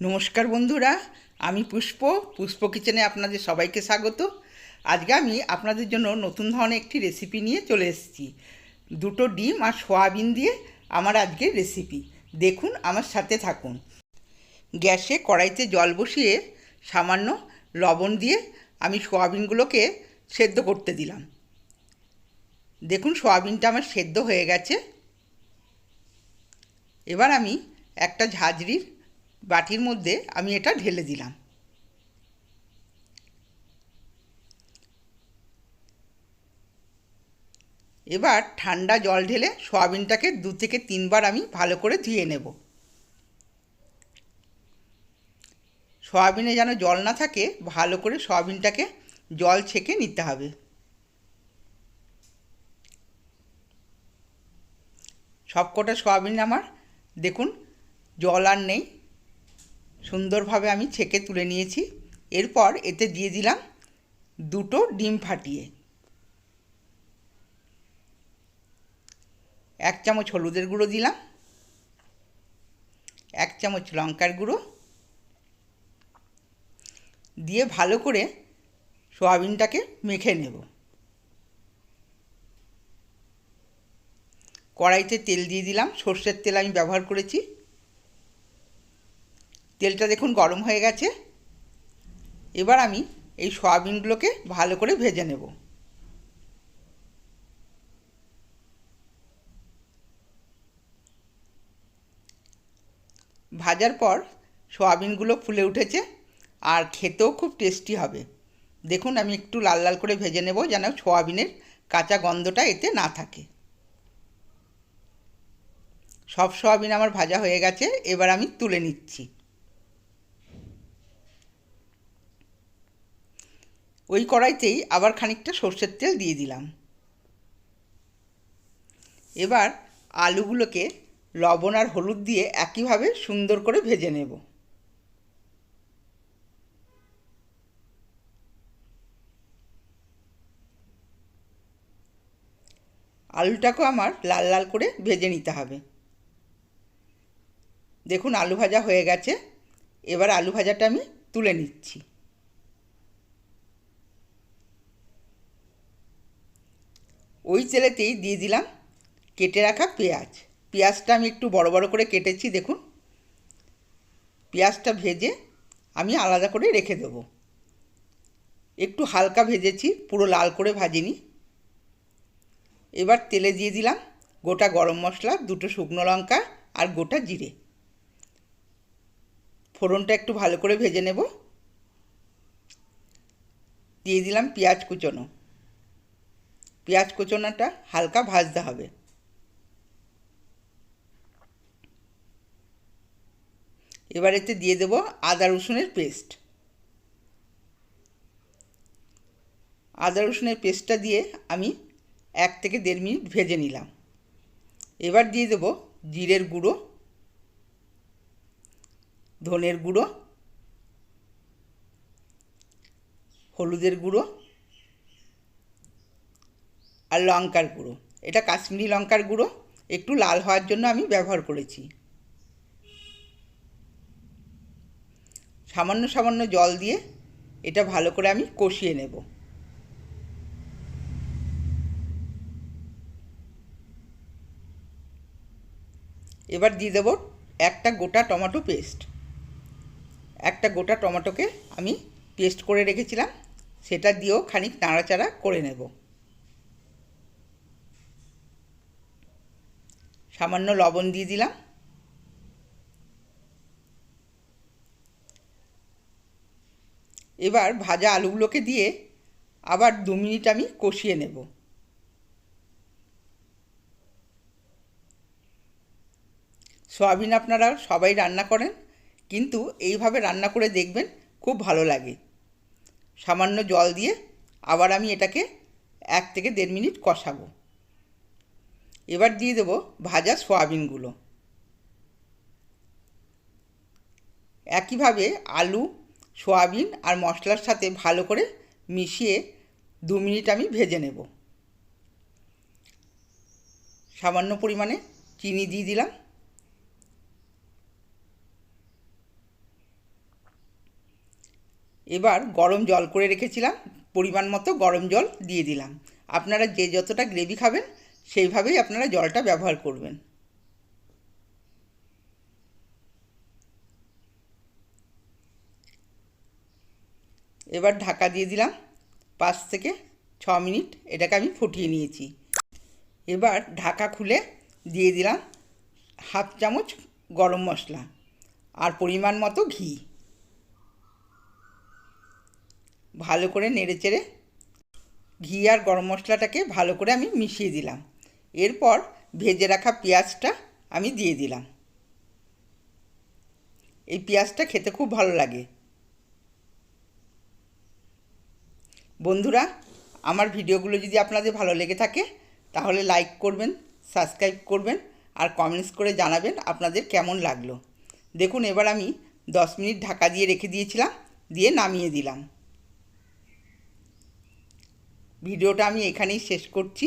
নমস্কার বন্ধুরা, আমি পুষ্প পুষ্প কিচেনে আপনাদের সবাইকে স্বাগত। আজকে আমি আপনাদের জন্য নতুন ধরনের একটি রেসিপি নিয়ে চলে এসেছি। দুটো ডিম আর সোয়াবিন দিয়ে আমার আজকের রেসিপি দেখুন, আমার সাথে থাকুন। গ্যাসে কড়াইতে জল বসিয়ে সামান্য লবণ দিয়ে আমি সোয়াবিনগুলোকে সেদ্ধ করতে দিলাম। দেখুন, সোয়াবিনটা আমার সেদ্ধ হয়ে গেছে। এবার আমি একটা ঝাঁঝরির বাটির মধ্যে আমি এটা ঢেলে দিলাম। এবার ঠান্ডা জল ঢেলে সয়াবিনটাকে দু থেকে তিনবার আমি ভালো করে ধুয়ে নেব। সয়াবিনে যেন জল না থাকে, ভালো করে সয়াবিনটাকে জল ছেঁকে নিতে হবে। সবকটা সয়াবিন আমার, দেখুন, জল আর নেই। সুন্দরভাবে আমি ছেঁকে তুলে নিয়েছি। এরপর এতে দিয়ে দিলাম দুটো ডিম ফাটিয়ে। এক চামচ হলুদের গুঁড়ো দিলাম। এক চামচ লঙ্কার গুঁড়ো। দিয়ে ভালো করে সোয়াবিনটাকে মেখে নেব। কড়াইতে তেল দিয়ে দিলাম। সর্ষের তেল আমি ব্যবহার করেছি। তেলটা দেখুন গরম হয়ে গেছে। এবার আমি এই সয়াবিনগুলোকে ভালো করে ভেজে নেব। ভাজার পর সয়াবিনগুলো ফুলে উঠেছে আর খেতেও খুব টেস্টি হবে। দেখুন আমি একটু লাল লাল করে ভেজে নেব যেন সয়াবিনের কাঁচা গন্ধটা এতে না থাকে। সব সয়াবিন আমার ভাজা হয়ে গেছে, এবার আমি তুলে নিচ্ছি। ওই কড়াইতেই আবার খানিকটা সর্ষের তেল দিয়ে দিলাম। এবার আলুগুলোকে লবণ আর হলুদ দিয়ে একইভাবে সুন্দর করে ভেজে নেব। আলুটাকেও আমার লাল লাল করে ভেজে নিতে হবে। দেখুন আলু ভাজা হয়ে গেছে। এবার আলু ভাজাটা আমি তুলে নিচ্ছি। ওই তেলেতেই দিয়ে দিলাম কেটে রাখা পেঁয়াজ। পেঁয়াজটা আমি একটু বড় বড় করে কেটেছি, দেখুন। পেঁয়াজটা ভেজে আমি আলাদা করে রেখে দেব। একটু হালকা ভেজেছি, পুরো লাল করে ভাজিনি। এবার তেলে দিয়ে দিলাম গোটা গরম মশলা, দুটো শুকনো লঙ্কা আর গোটা জিরে। ফোড়নটা একটু ভালো করে ভেজে নেব। দিয়ে দিলাম পেঁয়াজ কুচোনো। পেঁয়াজ কুচোনাটা হালকা ভাজতে হবে। এবার এতে দিয়ে দেব আদা রসুনের পেস্ট। আদা রসুনের পেস্টটা দিয়ে আমি এক থেকে দেড় মিনিট ভেজে নিলাম। এবার দিয়ে দেব জিরের গুঁড়ো, ধনের গুঁড়ো, হলুদের গুঁড়ো আর লঙ্কার গুঁড়ো। এটা কাশ্মীরি লঙ্কার গুঁড়ো, একটু লাল হওয়ার জন্য আমি ব্যবহার করেছি। সামান্য সামান্য জল দিয়ে এটা ভালো করে আমি কষিয়ে নেব। এবার দিয়ে দেবো একটা গোটা টমেটো পেস্ট। একটা গোটা টমেটোকে আমি পেস্ট করে রেখেছিলাম, সেটা দিয়েও খানিক নাড়াচাড়া করে নেব। সামান্য লবণ দিয়ে দিলাম। এবার ভাজা আলুগুলোকে দিয়ে আবার দু মিনিট আমি কষিয়ে নেব। সয়াবিন আপনারা সবাই রান্না করেন, কিন্তু এইভাবে রান্না করে দেখবেন খুব ভালো লাগে। সামান্য জল দিয়ে আবার আমি এটাকে এক থেকে দেড় মিনিট কষাবো। এবার দিয়ে দেবো ভাজা সয়াবিনগুলো। একইভাবে আলু, সয়াবিন আর মশলার সাথে ভালো করে মিশিয়ে দু মিনিট আমি ভেজে নেব। সামান্য পরিমাণে চিনি দিয়ে দিলাম। এবার গরম জল করে রেখেছিলাম, পরিমাণ মতো গরম জল দিয়ে দিলাম। আপনারা যে যতটা গ্রেভি খাবেন সেইভাবেই আপনারা জলটা ব্যবহার করবেন। এবার ঢাকা দিয়ে দিলাম পাঁচ থেকে ছ মিনিট, এটাকে আমি ফুটিয়ে নিয়েছি। এবার ঢাকা খুলে দিয়ে দিলাম হাফ চামচ গরম মশলা আর পরিমাণ মতো ঘি। ভালো করে নেড়ে চেড়ে ঘি আর গরম মশলাটাকে ভালো করে আমি মিশিয়ে দিলাম। এরপর ভেজে রাখা পেঁয়াজটা আমি দিয়ে দিলাম। এই পেঁয়াজটা খেতে খুব ভালো লাগে। বন্ধুরা, আমার ভিডিওগুলো যদি আপনাদের ভালো লেগে থাকে, তাহলে লাইক করবেন, সাবস্ক্রাইব করবেন, আর কমেন্টস করে জানাবেন আপনাদের কেমন লাগল। দেখুন, এবার আমি দশ মিনিট ঢাকা দিয়ে রেখে দিয়েছিলাম, দিয়ে নামিয়ে দিলাম। ভিডিওটা আমি এখানেই শেষ করছি।